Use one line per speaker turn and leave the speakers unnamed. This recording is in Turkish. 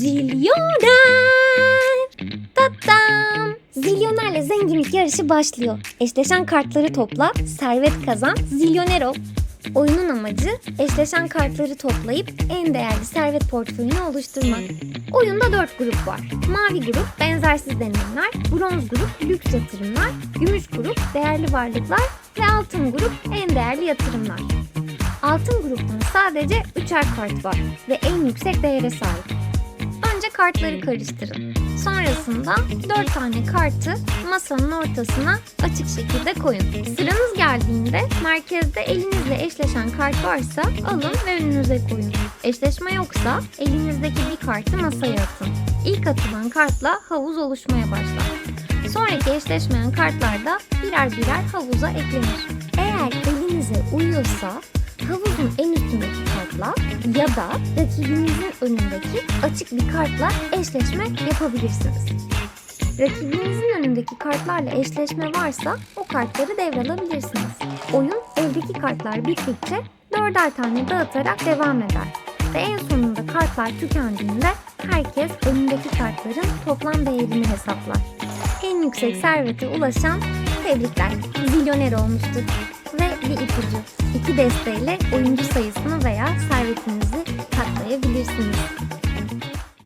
Zilyoner. Tatam. Zilyonerle zenginlik yarışı başlıyor. Eşleşen kartları topla, servet kazan, zilyoner ol. Oyunun amacı eşleşen kartları toplayıp en değerli servet portföyünü oluşturmak. Oyunda 4 grup var. Mavi grup benzersiz deneyimler, bronz grup lüks yatırımlar, gümüş grup değerli varlıklar ve altın grup en değerli yatırımlar. Altın gruptan sadece 3'er kart var ve en yüksek değere sahip. Kartları karıştırın. Sonrasında 4 tane kartı masanın ortasına açık şekilde koyun. Sıranız geldiğinde merkezde elinizle eşleşen kart varsa alın ve önünüze koyun. Eşleşme yoksa elinizdeki bir kartı masaya atın. İlk atılan kartla havuz oluşmaya başlar. Sonraki eşleşmeyen kartlar da birer birer havuza eklenir. Eğer elinize uyuyorsa havuzun en ya da rakibinizin önündeki açık bir kartla eşleşme yapabilirsiniz. Rakibinizin önündeki kartlarla eşleşme varsa o kartları devralabilirsiniz. Oyun eldeki kartlar bittikçe dörder tane dağıtarak devam eder. Ve en sonunda kartlar tükendiğinde herkes önündeki kartların toplam değerini hesaplar. En yüksek servete ulaşan tebrikler zilyoner olmuştur. Ve bir ipucu. İki desteğiyle oyuncu sayısını veya servetinizi katlayabilirsiniz.